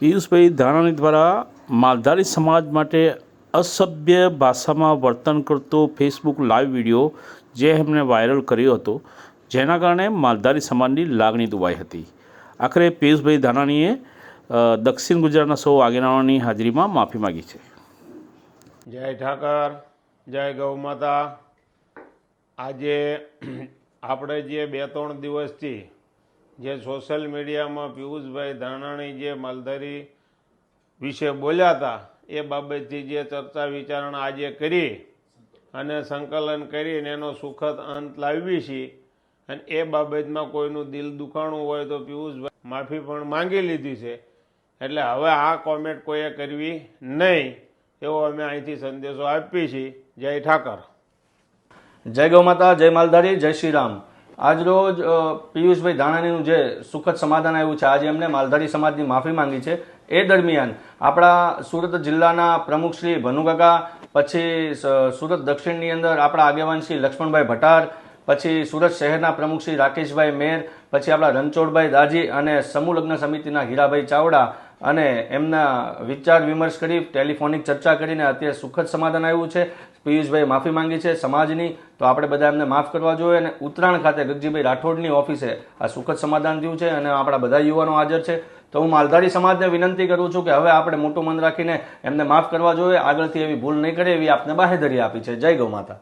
પિયુષભાઈ ધાનાણી દ્વારા માલધારી સમાજ માટે અસભ્ય ભાષામાં વર્તન કરતો ફેસબુક લાઈવ વીડિયો જે એમણે વાયરલ કર્યો હતો, જેના કારણે માલધારી સમાજની લાગણી દુભાઈ હતી. આખરે પિયુષભાઈ ધાનાણીએ દક્ષિણ ગુજરાતના સૌ આગેવાનોની હાજરીમાં માફી માગી છે. જય ઠાકર, જય ગૌ માતા. આજે આપણે જે બે ત્રણ દિવસથી જે સોશિયલ મીડિયામાં પિયુષભાઈ ધાનાણી જે માલધારી વિશે બોલ્યા હતા, એ બાબતથી જે ચર્ચા વિચારણા આજે કરી અને સંકલન કરીને એનો સુખદ અંત લાવી છીએ અને એ બાબતમાં કોઈનું દિલ દુખાણું હોય તો પિયુષભાઈ માફી પણ માંગી લીધી છે. એટલે હવે આ કોમેન્ટ કોઈએ કરવી નહીં એવો અમે અહીંથી સંદેશો આપીએ છીએ. જય ઠાકર. જય ગૌ માતા, જય માલધારી, જય શ્રી રામ. આજ રોજ અ, પિયુષભાઈ ધાણાણીનું જે સુખદ સમાધાન આવ્યું છે આજે એમને માલધારી સમાજની માફી માંગી છે એ દરમિયાન આપણા સુરત જિલ્લાના પ્રમુખ શ્રી ભનુકાકા પછી સુરત દક્ષિણની અંદર આપણા આગેવાન શ્રી લક્ષ્મણભાઈ ભટાર પછી સુરત શહેરના પ્રમુખ શ્રી રાકેશભાઈ મેર પછી આપણા રણછોડભાઈ દાજી અને સમૂહ લગ્ન સમિતિના હીરાભાઈ ચાવડા અને એમના વિચાર વિમર્શ કરી ટેલિફોનિક ચર્ચા કરીને અત્યારે સુખદ સમાધાન આવ્યું છે પિયુષભાઈ માફી માંગી છે સમાજની તો આપણે બધા એમને માફ કરવા જોઈએ અને ઉત્તરાયણ ખાતે ગગજીભાઈ રાઠોડની ઓફિસે આ સુખદ સમાધાન થયું છે અને આપણા બધા યુવાનો હાજર છે તો હું માલધારી સમાજને વિનંતી કરું છું કે હવે આપણે મોટું મન રાખીને એમને માફ કરવા જોઈએ આગળથી એવી ભૂલ નહીં કરે એવી આપને બાહેધરી આપી છે જય ગૌ માતા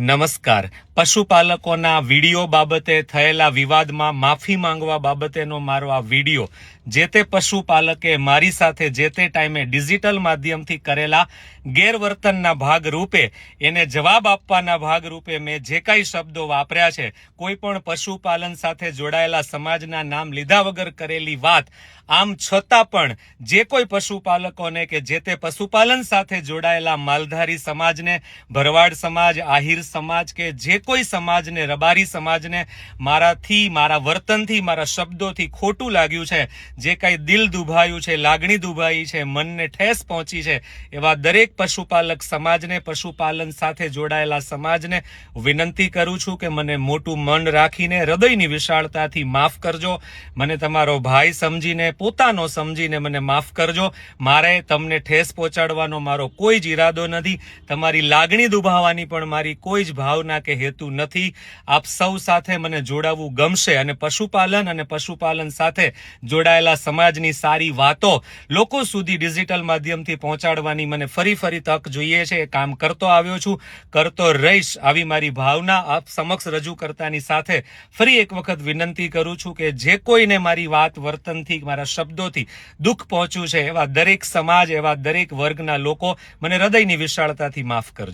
નમસ્કાર પશુપાલકોના વીડિયો બાબતે થયેલા વિવાદમાં માફી માંગવા બાબતેનો મારો આ વીડિયો, જે તે પશુપાલકે મારી સાથે જે તે ટાઈમે ડિજિટલ માધ્યમથી કરેલા ગેરવર્તનના ભાગરૂપે, એને જવાબ આપવાના ભાગરૂપે મેં જે કાંઈ શબ્દો વાપર્યા છે, કોઈ પણ પશુપાલન સાથે જોડાયેલા સમાજના નામ લીધા વગર કરેલી વાત, આમ છતાં પણ જે કોઈ પશુપાલકોને કે જે તે પશુપાલન સાથે જોડાયેલા માલધારી સમાજને, ભરવાડ સમાજ, આહિર સમાજ કે જે કોઈ સમાજને, રબારી સમાજને મારાથી, મારા વર્તનથી, મારા શબ્દોથી ખોટું લાગ્યું છે, જે કાંઈ દિલ દુભાયું છે, લાગણી દુભાઈ છે, મનને ઠેસ પહોંચી છે, એવા દરેક પશુપાલક સમાજને, પશુપાલન સાથે જોડાયેલા સમાજને વિનંતી કરું છું કે મને મોટું મન રાખીને, હૃદયની વિશાળતાથી માફ કરજો. મને તમારો ભાઈ સમજીને, પોતાનો સમજીને મને માફ કરજો. મારે તમને ઠેસ પહોંચાડવાનો મારો કોઈ જ ઈરાદો નથી. તમારી લાગણી દુભાવવાની પણ મારી કોઈ જ ભાવના કે હેતુ નથી. આપ સૌ સાથે મને જોડાવવું ગમશે અને પશુપાલન અને પશુપાલન સાથે જોડાયેલા સમાજની સારી વાતો લોકો સુધી ડિજિટલ માધ્યમથી પહોંચાડવાની મને ફરી ફરી તક જોઈએ છે. એ કામ કરતો આવ્યો છું, કરતો રહીશ. આવી મારી ભાવના આપ સમક્ષ રજૂ કરતાની સાથે ફરી એક વખત વિનંતી કરું છું કે જે કોઈને મારી વાત વર્તનથી, મારા શબ્દોથી દુઃખ પહોંચ્યું છે, એવા દરેક સમાજ, એવા દરેક વર્ગના લોકો મને હૃદયની વિશાળતાથી માફ કરજો.